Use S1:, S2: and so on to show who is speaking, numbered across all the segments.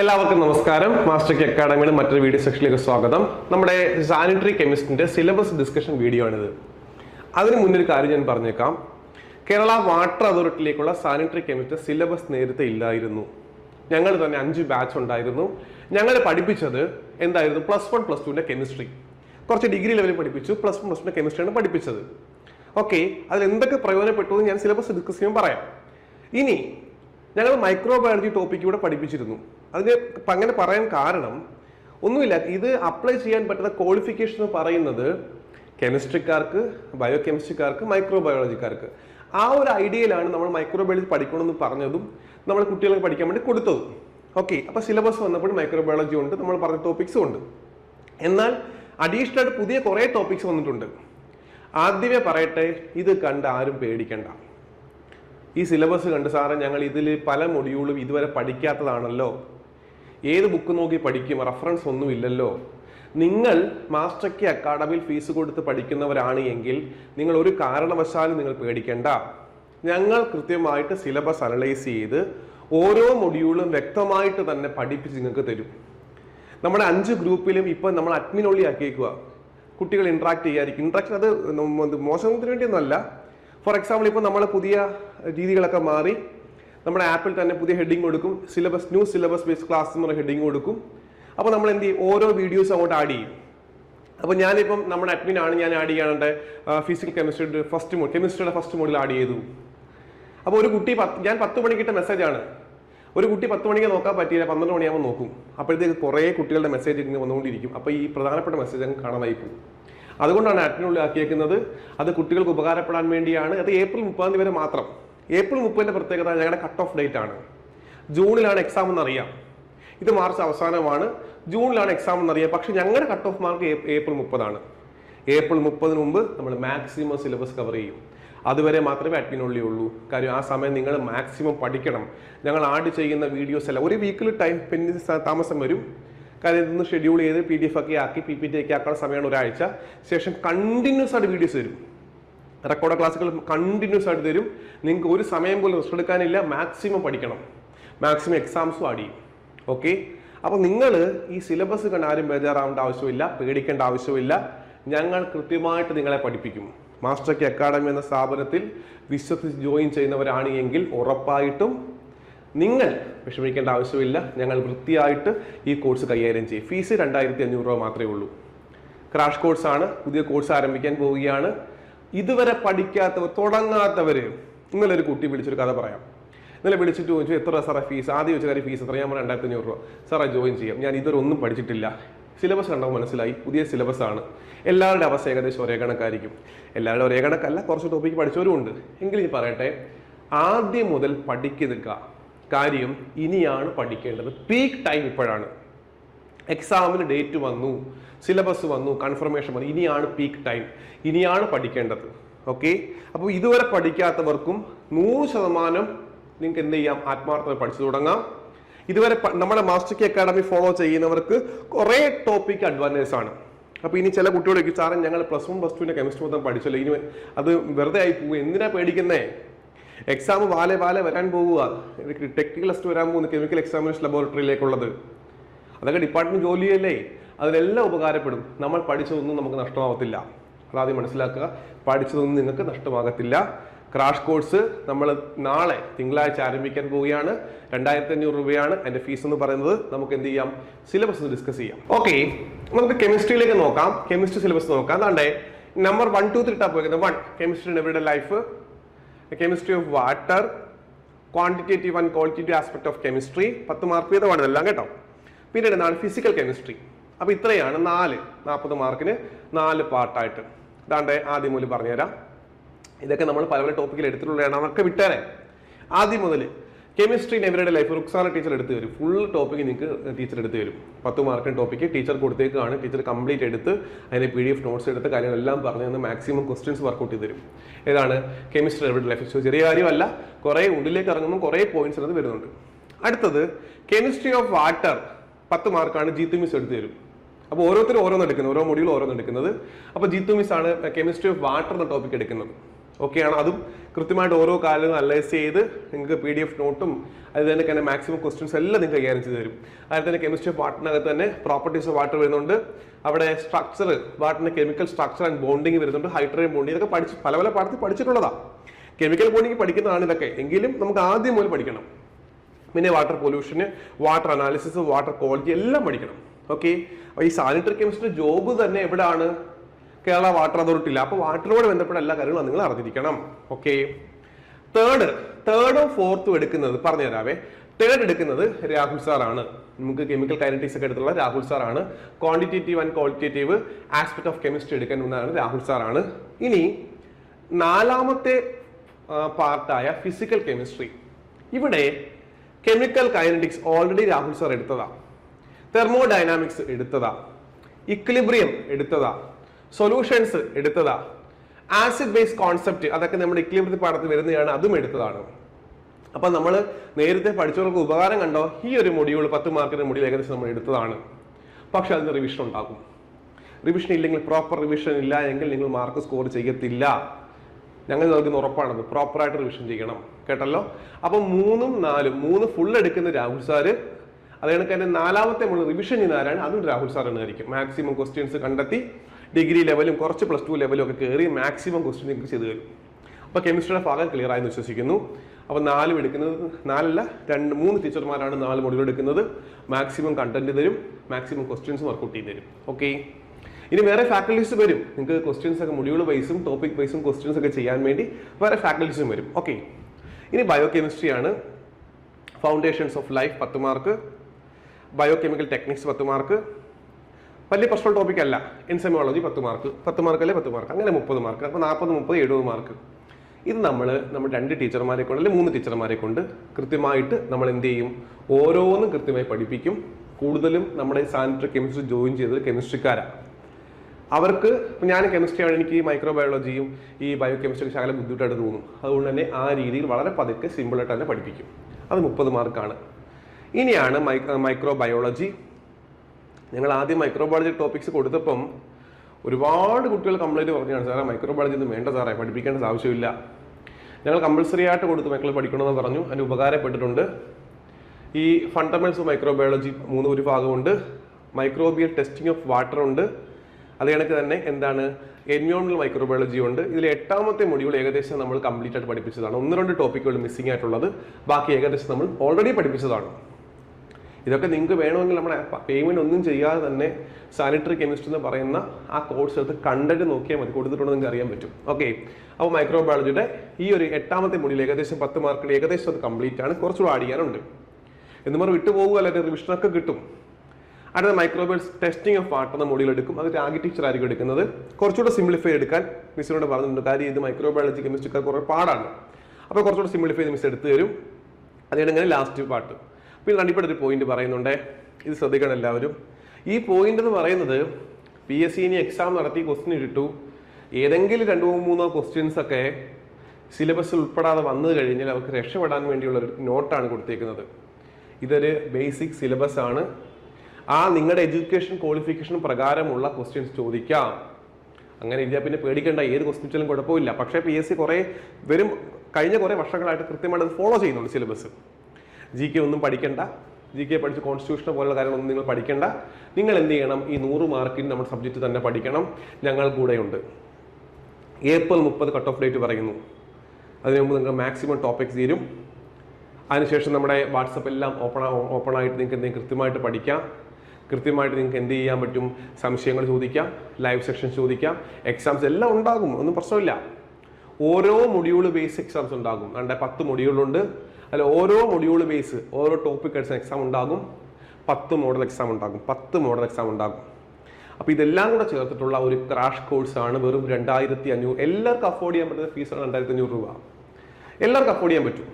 S1: എല്ലാവർക്കും നമസ്കാരം. Master K അക്കാഡമിയുടെ മറ്റൊരു വീഡിയോ സെക്ഷനിലേക്ക് സ്വാഗതം. നമ്മുടെ സാനിറ്ററി കെമിസ്ട്രിന്റെ സിലബസ് ഡിസ്കഷൻ വീഡിയോ ആണിത്. അതിന് മുന്നൊരു കാര്യം ഞാൻ പറഞ്ഞേക്കാം. കേരള വാട്ടർ അതോറിറ്റിയിലേക്കുള്ള സാനിറ്ററി കെമിസ്ട്രി സിലബസ് നേരത്തെ ഇല്ലായിരുന്നു. ഞങ്ങൾ തന്നെ അഞ്ച് ബാച്ച് ഉണ്ടായിരുന്നു. ഞങ്ങൾ പഠിപ്പിച്ചത് എന്തായിരുന്നു? പ്ലസ് വൺ പ്ലസ് ടുവിന്റെ കെമിസ്ട്രി കുറച്ച് ഡിഗ്രി ലെവലിൽ പഠിപ്പിച്ചു. പ്ലസ് വൺ പ്ലസ് ടുവിന്റെ കെമിസ്ട്രിയാണ് പഠിപ്പിച്ചത്. ഓക്കെ അതിൽ എന്തൊക്കെ പ്രയോജനപ്പെട്ടു എന്ന് ഞാൻ സിലബസ് ഡിസ്കസ് ചെയ്യുമ്പോൾ പറയാം. ഇനി ഞങ്ങൾ മൈക്രോബയോളജി ടോപ്പിക് പഠിപ്പിച്ചിരുന്നു. അതിന് അങ്ങനെ പറയാൻ കാരണം ഒന്നുമില്ല. ഇത് അപ്ലൈ ചെയ്യാൻ പറ്റുന്ന ക്വാളിഫിക്കേഷൻ എന്ന് പറയുന്നത് കെമിസ്ട്രിക്കാർക്ക് ബയോ കെമിസ്ട്രിക്കാർക്ക് മൈക്രോബയോളജിക്കാർക്ക് ആ ഒരു ഐഡിയയിലാണ് നമ്മൾ മൈക്രോബയോളജി പഠിക്കണമെന്ന് പറഞ്ഞതും നമ്മൾ കുട്ടികൾക്ക് പഠിക്കാൻ വേണ്ടി കൊടുത്തതും. ഓക്കെ അപ്പോൾ സിലബസ് വന്നപ്പോൾ മൈക്രോബയോളജി ഉണ്ട് നമ്മൾ പറഞ്ഞ ടോപ്പിക്സും ഉണ്ട്. എന്നാൽ അഡീഷണൽ ആയിട്ട് പുതിയ കുറേ ടോപ്പിക്സ് വന്നിട്ടുണ്ട്. ആദ്യമേ പറയട്ടെ ഇത് കണ്ട് ആരും പേടിക്കണ്ട. ഈ സിലബസ് കണ്ട് സാറേ ഞങ്ങൾ ഇതിൽ പല മൊഡ്യൂളും ഇതുവരെ പഠിക്കാത്തതാണല്ലോ. ഏത് ബുക്ക് നോക്കി പഠിക്കും? റഫറൻസ് ഒന്നും ഇല്ലല്ലോ. നിങ്ങൾ മാസ്റ്റർ കെ അക്കാഡമിയിൽ ഫീസ് കൊടുത്ത് പഠിക്കുന്നവരാണ് എങ്കിൽ നിങ്ങൾ ഒരു കാരണവശാലും നിങ്ങൾ പേടിക്കേണ്ട. ഞങ്ങൾ കൃത്യമായിട്ട് സിലബസ് അനലൈസ് ചെയ്ത് ഓരോ മൊഡ്യൂളും വ്യക്തമായിട്ട് തന്നെ പഠിപ്പിച്ച് നിങ്ങൾക്ക് തരും. നമ്മുടെ അഞ്ച് ഗ്രൂപ്പിലും ഇപ്പം നമ്മൾ അഡ്മിൻ ഒള്ളി ആക്കിയേക്കുക കുട്ടികൾ ഇൻട്രാക്ട് ചെയ്യാതിരിക്കും. ഇന്ററാക്ഷൻ അത് മോശത്തിന് വേണ്ടിയൊന്നുമല്ല. ഫോർ എക്സാമ്പിൾ ഇപ്പോൾ നമ്മൾ പുതിയ രീതികളൊക്കെ മാറി നമ്മുടെ ആപ്പിൽ തന്നെ പുതിയ ഹെഡിങ് കൊടുക്കും. Syllabus new syllabus based class എന്ന് പറഞ്ഞ ഹെഡിങ് കൊടുക്കും. അപ്പോൾ നമ്മൾ എന്ത് ചെയ്യും? ഓരോ വീഡിയോസ് അങ്ങോട്ട് ആഡ് ചെയ്യും. അപ്പോൾ ഞാനിപ്പം നമ്മുടെ അഡ്മിൻ ആണ് ഞാൻ ആഡ് ചെയ്യാനുണ്ട് ഫിസിക്കൽ കെമിസ്ട്രിയുടെ ഫസ്റ്റ് മോഡ് കെമിസ്ട്രിയുടെ ഫസ്റ്റ് മോഡിൽ ആഡ് ചെയ്തു. അപ്പോൾ ഒരു കുട്ടി പത്ത് ഞാൻ പത്ത് മണിക്കിട്ട മെസ്സേജാണ് ഒരു കുട്ടി പത്ത് മണിക്ക് നോക്കാൻ പറ്റിയില്ല പന്ത്രണ്ട് മണിയാകുമ്പോൾ നോക്കും. അപ്പോഴത്തേക്ക് കുറേ കുട്ടികളുടെ മെസ്സേജ് ഇങ്ങനെ വന്നുകൊണ്ടിരിക്കും. അപ്പോൾ ഈ പ്രധാനപ്പെട്ട മെസ്സേജ് അങ്ങ് കാണാതായി പോകും. അതുകൊണ്ടാണ് അഡ്മിനുള്ളിൽ ആക്കിയേക്കുന്നത് അത് കുട്ടികൾക്ക് ഉപകാരപ്പെടാൻ വേണ്ടിയാണ്. അത് ഏപ്രിൽ മുപ്പതാം തീയതി വരെ മാത്രം. ഏപ്രിൽ മുപ്പതിന്റെ പ്രത്യേകത ഞങ്ങളുടെ കട്ട് ഓഫ് ഡേറ്റ് ആണ്. ജൂണിലാണ് എക്സാം എന്നറിയാം. ഇത് മാർച്ച് അവസാനമാണ്. ജൂണിലാണ് എക്സാം എന്നറിയാം. പക്ഷെ ഞങ്ങളുടെ കട്ട് ഓഫ് മാർക്ക് ഏപ്രിൽ മുപ്പതാണ്. ഏപ്രിൽ മുപ്പതിന് മുമ്പ് നമ്മൾ മാക്സിമം സിലബസ് കവർ ചെയ്യും. അതുവരെ മാത്രമേ അഡ്മിൻ ഉള്ളൂ കാര്യം ആ സമയം നിങ്ങൾ മാക്സിമം പഠിക്കണം. ഞങ്ങൾ ആഡ് ചെയ്യുന്ന വീഡിയോസ് എല്ലാം ഒരു വീക്കിൽ ടൈം പിന്നെ താമസം വരും. കാര്യം ഇതൊന്ന് ഷെഡ്യൂൾ ചെയ്ത് പി ഡി എഫ് ഒക്കെ ആക്കി പി പി ടി ഒക്കെ ആക്കുന്ന സമയമാണ് ഒരാഴ്ച. ശേഷം കണ്ടിന്യൂസ് ആയിട്ട് വീഡിയോസ് വരും. റെക്കോർഡ് ക്ലാസ്സുകൾ കണ്ടിന്യൂസ് ആയിട്ട് തരും. നിങ്ങൾക്ക് ഒരു സമയം പോലും റെസ്റ്റ് എടുക്കാനില്ല. മാക്സിമം പഠിക്കണം. മാക്സിമം എക്സാംസും ആഡ് ചെയ്യും. ഓക്കെ അപ്പോൾ നിങ്ങൾ ഈ സിലബസ് കണ്ട് ആരും ബേജാറാവേണ്ട ആവശ്യമില്ല. പേടിക്കേണ്ട ആവശ്യമില്ല. ഞങ്ങൾ കൃത്യമായിട്ട് നിങ്ങളെ പഠിപ്പിക്കും. മാസ്റ്റർ കെ അക്കാഡമി എന്ന സ്ഥാപനത്തിൽ വിശ്വസിച്ച് ജോയിൻ ചെയ്യുന്നവരാണ് എങ്കിൽ ഉറപ്പായിട്ടും നിങ്ങൾ വിഷമിക്കേണ്ട ആവശ്യമില്ല. ഞങ്ങൾ വൃത്തിയായിട്ട് ഈ കോഴ്സ് കൈകാര്യം ചെയ്യും. ഫീസ് രണ്ടായിരത്തി അഞ്ഞൂറ് രൂപ മാത്രമേ ഉള്ളൂ. ക്രാഷ് കോഴ്സാണ് പുതിയ കോഴ്സ് ആരംഭിക്കാൻ പോവുകയാണ്. ഇതുവരെ പഠിക്കാത്തവർ തുടങ്ങാത്തവര്. ഇന്നലെ ഒരു കുട്ടി വിളിച്ചൊരു കഥ പറയാം. ഇന്നലെ വിളിച്ചിട്ട് ചോദിച്ചു എത്ര സാറേ ഫീസ്? ആദ്യം ചോദിച്ച കാര്യം ഫീസ് എത്ര? ഞാൻ രണ്ടായിരത്തി അഞ്ഞൂറ് രൂപ. സാറേ ജോയിൻ ചെയ്യാം. ഞാൻ ഇതുവരെ ഒന്നും പഠിച്ചിട്ടില്ല. സിലബസ് കണ്ടപ്പോൾ മനസ്സിലായി പുതിയ സിലബസ് ആണ്. എല്ലാവരുടെ അവസ്ഥ ഏകദേശം ഒരേ കണക്കായിരിക്കും. എല്ലാവരുടെ ഒരേ കണക്കല്ല കുറച്ച് ടോപ്പിക്ക് പഠിച്ചവരും ഉണ്ട്. എങ്കിലും പറയട്ടെ ആദ്യം മുതൽ പഠിക്കുക കാര്യം ഇനിയാണ് പഠിക്കേണ്ടത്. പീക്ക് ടൈം ഇപ്പോഴാണ്. എക്സാമിന് ഡേറ്റ് വന്നു സിലബസ് വന്നു കൺഫർമേഷൻ വന്നു. ഇനിയാണ് പീക്ക് ടൈം ഇനിയാണ് പഠിക്കേണ്ടത്. ഓക്കെ അപ്പോൾ ഇതുവരെ പഠിക്കാത്തവർക്കും നൂറ് ശതമാനം നിങ്ങൾക്ക് എന്ത് ചെയ്യാം? ആത്മാർത്ഥത പഠിച്ചു തുടങ്ങാം. ഇതുവരെ നമ്മുടെ മാസ്റ്റർ കെ അക്കാഡമി ഫോളോ ചെയ്യുന്നവർക്ക് കുറേ ടോപ്പിക് അഡ്വാന്റേജ് ആണ്. അപ്പോൾ ഇനി ചില കുട്ടികളൊക്കെ സാറേ ഞങ്ങൾ പ്ലസ് വൺ പ്ലസ് ടുവിന്റെ കെമിസ്ട്രി മൊത്തം പഠിച്ചല്ലോ. ഇനി അത് വെറുതെ ആയി പോകും എന്തിനാ പേടിക്കുന്നേ? എക്സാം വാലെ വാലെ വരാൻ പോവുക. ടെക്നിക്കൽ വരാൻ പോകുന്ന. കെമിക്കൽ എക്സാമിനേഷൻ ലബോറട്ടറിയിലേക്കുള്ളത് അതൊക്കെ ഡിപ്പാർട്ട്മെന്റ് ജോലിയല്ലേ? അതിലെല്ലാം ഉപകാരപ്പെടും. നമ്മൾ പഠിച്ചതൊന്നും നമുക്ക് നഷ്ടമാവത്തില്ല. അതാദ്യം മനസ്സിലാക്കുക. പഠിച്ചതൊന്നും നിങ്ങൾക്ക് നഷ്ടമാകത്തില്ല. ക്രാഷ് കോഴ്സ് നമ്മൾ നാളെ തിങ്കളാഴ്ച ആരംഭിക്കാൻ പോവുകയാണ്. രണ്ടായിരത്തി അഞ്ഞൂറ് രൂപയാണ് എന്റെ ഫീസ് എന്ന് പറയുന്നത്. നമുക്ക് എന്ത് ചെയ്യാം? സിലബസ് ഡിസ്കസ് ചെയ്യാം. ഓക്കെ നമുക്ക് കെമിസ്ട്രിയിലേക്ക് നോക്കാം. കെമിസ്ട്രി സിലബസ് നോക്കാം. അതാണ്ടേ നമ്പർ വൺ ടു ത്രീ ടാപ്പ് വയ്ക്കുന്നത് one chemistry in everyday life chemistry of water quantitative and qualitative aspect of chemistry പത്ത് മാർക്ക് വീതമാണ് ഇതെല്ലാം കേട്ടോ. പിന്നീട് എന്താണ്? ഫിസിക്കൽ കെമിസ്ട്രി അപ്പോൾ ഇത്രയാണ് നാല് നാൽപ്പത് മാർക്കിന് നാല് പാർട്ടായിട്ട് ഇതാണ്ട് ആദ്യം മുതൽ പറഞ്ഞുതരാം. ഇതൊക്കെ നമ്മൾ പല പല ടോപ്പിക്കിൽ എടുത്തിട്ടുള്ളതാണ് അതൊക്കെ വിട്ടേരെ ആദ്യം മുതൽ കെമിസ്ട്രി ഇവരുടെ ലൈഫ് റുക്സാന ടീച്ചർ എടുത്ത് തരും. ഫുൾ ടോപ്പിക് നിങ്ങൾക്ക് ടീച്ചർ എടുത്ത് തരും. പത്ത് മാർക്കിന് ടോപ്പിക്ക് ടീച്ചർ കൊടുത്തേക്കാണ്. ടീച്ചർ കംപ്ലീറ്റ് എടുത്ത് അതിന്റെ പി ഡി എഫ് നോട്ട്സ് എടുത്ത് കാര്യങ്ങളെല്ലാം പറഞ്ഞു തന്ന് മാക്സിമം ക്വസ്റ്റ്യൻസ് വർക്കൗട്ട് ചെയ്ത് തരും. ഏതാണ്? കെമിസ്ട്രി ഇവരുടെ ലൈഫ് ചെറിയ കാര്യമല്ല. കുറേ ഉള്ളിലേക്ക് ഇറങ്ങുമ്പോൾ കുറേ പോയിന്റ്സ് അത് വരുന്നുണ്ട്. അടുത്തത് കെമിസ്ട്രി ഓഫ് വാട്ടർ പത്ത് മാർക്കാണ് ജീത്തു മിസ് എടുത്തു തരും. അപ്പോൾ ഓരോരുത്തരും ഓരോന്ന് എടുക്കുന്നത് ഓരോ മൊഡ്യൂൾ ഓരോന്ന് എടുക്കുന്നത് അപ്പോൾ ജീത്തു മിസ് ആണ് കെമിസ്ട്രി ഓഫ് വാട്ടർ എന്ന ടോപ്പിക് എടുക്കുന്നത്. ഓക്കെയാണ് അതും കൃത്യമായിട്ട് ഓരോ കാലവും അനലൈസ് ചെയ്ത് നിങ്ങൾക്ക് പി ഡി എഫ് നോട്ടും അതിൽ തന്നെ തന്നെ മാക്സിമം ക്വസ്റ്റ്യൻസ് എല്ലാം നിങ്ങൾക്ക് കൈകാര്യം ചെയ്ത് തരും. അതിൽ തന്നെ കെമിസ്ട്രി ഓഫ് വാട്ടറിനകത്ത് തന്നെ പ്രോപ്പർട്ടീസ് ഓഫ് വാട്ടർ വരുന്നുണ്ട്. അവിടെ സ്ട്രക്ചർ വാട്ടറിന്റെ കെമിക്കൽ സ്ട്രക്ചർ ആൻഡ് ബോണ്ടിങ് വരുന്നുണ്ട്. ഹൈഡ്രജൻ ബോണ്ടിങ് ഇതൊക്കെ പഠിച്ച് പല പല പാഠത്തിൽ പഠിച്ചിട്ടുള്ളതാണ് കെമിക്കൽ ബോണ്ടിങ് പഠിക്കുന്നതാണ് ഇതൊക്കെ. എങ്കിലും നമുക്ക് ആദ്യം മുതൽ പഠിക്കണം. പിന്നെ വാട്ടർ പൊല്യൂഷന് വാട്ടർ അനാലിസിസ് വാട്ടർ ക്വാളിറ്റി എല്ലാം പഠിക്കണം. ഓക്കെ ഈ സാനിറ്ററി കെമിസ്ട്രി ജോബ് തന്നെ എവിടെയാണ് കേരള വാട്ടർ അതോറിറ്റിയിൽ അപ്പോൾ വാട്ടറോട് ബന്ധപ്പെട്ട എല്ലാ കാര്യങ്ങളും നിങ്ങൾ അറിഞ്ഞിരിക്കണം. ഓക്കെ തേർഡ് തേർഡും ഫോർത്തും എടുക്കുന്നത് പറഞ്ഞു തരാവേ. തേർഡ് എടുക്കുന്നത് രാഹുൽ സാറാണ് നമുക്ക് കെമിക്കൽ കൈനറ്റിക്സ് ഒക്കെ എടുത്തുള്ള രാഹുൽ സാറാണ് quantitative and qualitative aspect of chemistry എടുക്കുന്നതാണ് രാഹുൽ സാറാണ് ഇനി നാലാമത്തെ പാർട്ടായ ഫിസിക്കൽ കെമിസ്ട്രി ഇവിടെ chemical kinetics already Rahul sir എടുത്തതാ. തെർമോഡൈനാമിക്സ് എടുത്തതാ. ഇക്ലിബ്രിയം എടുത്തതാ. സൊല്യൂഷൻസ് എടുത്തതാ. ആസിഡ് ബേസ് കോൺസെപ്റ്റ് അതൊക്കെ നമ്മുടെ ഇക്ലിബ്രിയ പാഠത്തിൽ വരുന്നതാണ് അതും എടുത്തതാണ്. അപ്പൊ നമ്മൾ നേരത്തെ പഠിച്ചവർക്ക് ഉപകാരം കണ്ടോ? ഈ ഒരു മൊഡ്യൂൾ പത്ത് മാർക്കിന്റെ മൊഡ്യൂൾ ഏകദേശം നമ്മൾ എടുത്തതാണ്. പക്ഷെ അതിന് റിവിഷൻ ഉണ്ടാകും. റിവിഷൻ ഇല്ലെങ്കിൽ പ്രോപ്പർ റിവിഷൻ ഇല്ല എങ്കിൽ നിങ്ങൾ മാർക്ക് സ്കോർ ചെയ്യത്തില്ല. ഞങ്ങൾ നൽകുന്ന ഉറപ്പാണത്. പ്രോപ്പറായിട്ട് റിവിഷൻ ചെയ്യണം. കേട്ടല്ലോ? അപ്പം മൂന്നും നാലും മൂന്ന് ഫുൾ എടുക്കുന്ന രാഹുൽ സാറ് അത് കണക്ക് തന്നെ നാലാമത്തെ നമ്മൾ റിവിഷൻ ചെയ്യുന്ന ആരാണ്? അതും രാഹുൽ സാറാണ് ആയിരിക്കും. മാക്സിമം ക്വസ്റ്റ്യൻസ് കണ്ടെത്തി ഡിഗ്രി ലെവലും കുറച്ച് പ്ലസ് ടു ലെവലും ഒക്കെ കയറി മാക്സിമം ക്വസ്റ്റ്യൻ നിങ്ങൾക്ക് ചെയ്തു തരും. അപ്പോൾ കെമിസ്ട്രിയുടെ ഭാഗം ക്ലിയർ ആയെന്ന് വിശ്വസിക്കുന്നു. അപ്പോൾ നാലും എടുക്കുന്നത് നാലല്ല രണ്ട് മൂന്ന് ടീച്ചർമാരാണ് നാല് മൊഡ്യൂൾ എടുക്കുന്നത്. മാക്സിമം കണ്ടന്റ് തരും മാക്സിമം ക്വസ്റ്റ്യൻസ് വർക്കൗട്ട് ചെയ്ത് തരും. ഓക്കെ ഇനി വേറെ ഫാക്കൽറ്റീസ് വരും. നിങ്ങൾക്ക് ക്വസ്റ്റ്യൻസ് ഒക്കെ മൊഡ്യൂൾ വൈസും ടോപ്പിക് വൈസും ക്വസ്റ്റ്യൻസ് ഒക്കെ ചെയ്യാൻ വേണ്ടി വേറെ ഫാക്കൽറ്റീസും വരും. ഓക്കെ ഇനി ബയോ കെമിസ്ട്രിയാണ് ഫൗണ്ടേഷൻസ് ഓഫ് ലൈഫ് പത്ത് മാർക്ക് ബയോ കെമിക്കൽ ടെക്നിക്സ് പത്ത് മാർക്ക് വലിയ പ്രശ്നം ടോപ്പിക് അല്ല. എൻസെമോളജി പത്ത് മാർക്ക് പത്ത് മാർക്ക് മാർക്കല്ലേ പത്ത് മാർക്ക് അങ്ങനെ മുപ്പത് മാർക്ക് അപ്പോൾ നാൽപ്പത് മുപ്പത് എഴുപത് മാർക്ക് ഇത് നമ്മൾ നമ്മൾ രണ്ട് ടീച്ചർമാരെ കൊണ്ട് അല്ലെങ്കിൽ മൂന്ന് ടീച്ചർമാരെ കൊണ്ട് കൃത്യമായിട്ട് നമ്മൾ എന്ത് ചെയ്യും? ഓരോന്നും കൃത്യമായി പഠിപ്പിക്കും. കൂടുതലും നമ്മുടെ സാനിറ്ററി കെമിസ്ട്രി ജോയിൻ ചെയ്തത് കെമിസ്ട്രിക്കാരാണ് അവർക്ക് ഞാൻ കെമിസ്ട്രിയാണ് എനിക്ക് മൈക്രോ ബയോളജിയും ഈ ബയോ കെമിസ്ട്രി ശകലം ബുദ്ധിമുട്ടായിട്ട് തോന്നും. അതുകൊണ്ട് തന്നെ ആ രീതിയിൽ വളരെ പതുക്കെ സിമ്പിളായിട്ട് തന്നെ പഠിപ്പിക്കും. അത് മുപ്പത് മാർക്കാണ്. ഇനിയാണ് മൈക്രോ ബയോളജി ഞങ്ങൾ ആദ്യം മൈക്രോ ബയോളജി ടോപ്പിക്സ് കൊടുത്തപ്പം ഒരുപാട് കുട്ടികൾ കംപ്ലൈന്റ് പറഞ്ഞാണ് സാറേ മൈക്രോ ബയോളജി ഒന്നും വേണ്ട സാറേ പഠിപ്പിക്കേണ്ട ആവശ്യമില്ല. ഞങ്ങൾ കമ്പൾസറി ആയിട്ട് കൊടുത്ത് മക്കൾ പഠിക്കണമെന്ന് പറഞ്ഞു. അതിന് ഉപകാരപ്പെട്ടിട്ടുണ്ട്. ഈ ഫണ്ടമെന്റ്സ് ഓഫ് മൈക്രോബയോളജി മൂന്ന് ഒരു ഭാഗമുണ്ട്. മൈക്രോബിയൽ ടെസ്റ്റിംഗ് ഓഫ് വാട്ടർ ഉണ്ട്. അത് കണക്ക് തന്നെ എന്താണ് എൻവയോൺമെന്റൽ മൈക്രോബയോളജി ഉണ്ട്. ഇതിൽ എട്ടാമത്തെ മൊഡ്യൂൾ ഏകദേശം നമ്മൾ കംപ്ലീറ്റ് ആയിട്ട് പഠിപ്പിച്ചതാണ്. ഒന്ന് രണ്ട് ടോപ്പിക്കുകൾ മിസ്സിംഗ് ആയിട്ടുള്ളത്. ബാക്കി ഏകദേശം നമ്മൾ ഓൾറെഡി പഠിപ്പിച്ചതാണ്. ഇതൊക്കെ നിങ്ങൾക്ക് വേണമെങ്കിൽ നമ്മുടെ പേയ്മെന്റ് ഒന്നും ചെയ്യാതെ തന്നെ സാനിറ്ററി കെമിസ്ട്രി എന്ന് പറയുന്ന ആ കോഴ്സ് എടുത്ത് കണ്ടന്റ് നോക്കിയാൽ മതി. കൊടുത്തിട്ടുണ്ടോ നിങ്ങൾക്ക് അറിയാൻ പറ്റും. ഓക്കെ അപ്പോൾ മൈക്രോബയോളജിയുടെ ഈ ഒരു എട്ടാമത്തെ മൊഡ്യൂൾ ഏകദേശം പത്ത് മാർക്കിൽ ഏകദേശം അത് കംപ്ലീറ്റ് ആണ്. കുറച്ചുകൂടെ ആഡ് ചെയ്യാനുണ്ട്. എന്ന് പറഞ്ഞ് വിട്ടുപോകുക അല്ലെങ്കിൽ റിവിഷനൊക്കെ കിട്ടും. അടുത്ത മൈക്രോബിയൽസ് ടെസ്റ്റിംഗ് ഓഫ് വാട്ടർ എന്ന മോഡ്യൂൾ എടുക്കും. അത് രാഗി ടീച്ചർ ആയിരിക്കും എടുക്കുന്നത്. കുറച്ചുകൂടെ സിംപ്ലിഫൈ എടുക്കാൻ മിസ്സിനോട് പറഞ്ഞിട്ടുണ്ട്. കാര്യം ഇത് മൈക്രോബയോളജി കെമിസ്ട്രിക്കാർ കുറേ പാടാണ്. അപ്പോൾ കുറച്ചുകൂടെ സിംപ്ലിഫൈ മിസ് എടുത്തു തരും. അതിനെങ്ങനെ ലാസ്റ്റ് പാട്ട് പിന്നെ രണ്ടിപ്പോൾ ഒരു പോയിന്റ് പറയുന്നുണ്ട്. ഇത് ശ്രദ്ധിക്കണം എല്ലാവരും. ഈ പോയിന്റ് എന്ന് പറയുന്നത് പി എസ് സി ഇനി എക്സാം നടത്തി ക്വസ്റ്റ്യൻ ഇട്ടു. ഏതെങ്കിലും രണ്ടോ മൂന്നോ ക്വസ്റ്റ്യൻസ് ഒക്കെ സിലബസിൽ ഉൾപ്പെടാതെ വന്നു കഴിഞ്ഞാൽ അവർക്ക് രക്ഷപ്പെടാൻ വേണ്ടിയുള്ള ഒരു നോട്ടാണ് കൊടുത്തേക്കുന്നത്. ഇതൊരു ബേസിക് സിലബസ് ആണ്. ആ നിങ്ങളുടെ എഡ്യൂക്കേഷൻ ക്വാളിഫിക്കേഷൻ പ്രകാരമുള്ള ക്വസ്റ്റ്യൻസ് ചോദിക്കാം. അങ്ങനെ ഇല്ല പിന്നെ പേടിക്കേണ്ട ഏത് ക്വസ്റ്റ്യൻസിലും കുഴപ്പമില്ല. പക്ഷേ പി എസ് സി കുറേ വരും കഴിഞ്ഞ കുറേ വർഷങ്ങളായിട്ട് കൃത്യമായിട്ട് അത് ഫോളോ ചെയ്യുന്നുണ്ട് സിലബസ് ജി കെ ഒന്നും പഠിക്കേണ്ട. ജി കെ പഠിച്ച് കോൺസ്റ്റിറ്റ്യൂഷൻ പോലുള്ള കാര്യങ്ങളൊന്നും നിങ്ങൾ പഠിക്കേണ്ട. നിങ്ങൾ എന്ത് ചെയ്യണം? ഈ നൂറ് മാർക്കിന് നമ്മുടെ സബ്ജക്റ്റ് തന്നെ പഠിക്കണം. ഞങ്ങൾ കൂടെയുണ്ട് ഏപ്രിൽ മുപ്പത് കട്ട് ഓഫ് ഡേറ്റ് പറയുന്നു. അതിനു മുമ്പ് നിങ്ങൾ മാക്സിമം ടോപ്പിക്സ് തീരും. അതിനുശേഷം നമ്മുടെ വാട്സപ്പ് എല്ലാം ഓപ്പൺ ഓപ്പൺ ആയിട്ട് നിങ്ങൾക്ക് എന്തെങ്കിലും കൃത്യമായിട്ട് പഠിക്കാം. കൃത്യമായിട്ട് നിങ്ങൾക്ക് എന്ത് ചെയ്യാൻ പറ്റും? സംശയങ്ങൾ ചോദിക്കാം ലൈവ് സെക്ഷൻ ചോദിക്കാം എക്സാംസ് എല്ലാം ഉണ്ടാകും ഒന്നും പ്രശ്നമില്ല. ഓരോ മൊഡ്യൂൾ ബേസ് എക്സാംസ് ഉണ്ടാകും. നമ്മുടെ പത്ത് മൊഡ്യൂളുണ്ട് അല്ല ഓരോ മൊഡ്യൂൾ ബേസ് ഓരോ ടോപ്പിക് അടിച്ച എക്സാം ഉണ്ടാകും. പത്ത് മോഡൽ എക്സാം ഉണ്ടാകും. പത്ത് മോഡൽ എക്സാം ഉണ്ടാകും. അപ്പോൾ ഇതെല്ലാം കൂടെ ചേർത്തിട്ടുള്ള ഒരു ക്രാഷ് കോഴ്സാണ് വെറും രണ്ടായിരത്തി അഞ്ഞൂറ് എല്ലാവർക്കും അഫോർഡ് ചെയ്യാൻ പറ്റുന്ന ഫീസാണ് രണ്ടായിരത്തി അഞ്ഞൂറ് രൂപ. എല്ലാവർക്കും അഫോർഡ് ചെയ്യാൻ പറ്റും.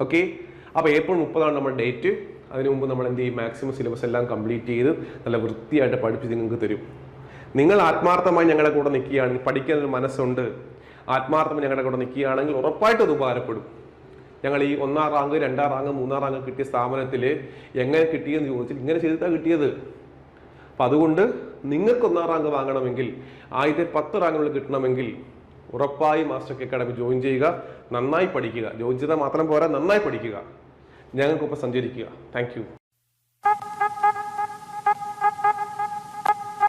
S1: ഓക്കെ അപ്പോൾ ഏപ്രിൽ മുപ്പതാണ് നമ്മുടെ ഡേറ്റ് അതിനു മുമ്പ് നമ്മൾ എന്ത് ചെയ്യും? മാക്സിമം സിലബസ് എല്ലാം കംപ്ലീറ്റ് ചെയ്ത് നല്ല വൃത്തിയായിട്ട് പഠിപ്പിച്ച് നിങ്ങൾക്ക് തരും. നിങ്ങൾ ആത്മാർത്ഥമായി ഞങ്ങളുടെ കൂടെ നിൽക്കുകയാണെങ്കിൽ പഠിക്കാൻ ഒരു മനസ്സുണ്ട്. ആത്മാർത്ഥമായി ഞങ്ങളുടെ കൂടെ നിൽക്കുകയാണെങ്കിൽ ഉറപ്പായിട്ടും അത് ഉപകാരപ്പെടും. ഞങ്ങൾ ഈ ഒന്നാം റാങ്ക് രണ്ടാം റാങ്ക് മൂന്നാം റാങ്ക് കിട്ടിയ സ്ഥാപനത്തിൽ എങ്ങനെ കിട്ടിയെന്ന് ചോദിച്ചാൽ ഇങ്ങനെ ചെയ്തിട്ടാണ് കിട്ടിയത്. അപ്പം അതുകൊണ്ട് നിങ്ങൾക്ക് ഒന്നാം റാങ്ക് വാങ്ങണമെങ്കിൽ ആദ്യത്തെ പത്ത് റാങ്കുകൾ കിട്ടണമെങ്കിൽ ഉറപ്പായി മാസ്റ്റർ അക്കാഡമി ജോയിൻ ചെയ്യുക നന്നായി പഠിക്കുക. ജോയിൻ ചെയ്താൽ മാത്രം പോരാ നന്നായി പഠിക്കുക. ഞങ്ങൾക്കൊപ്പം സഞ്ചരിക്കുക താങ്ക്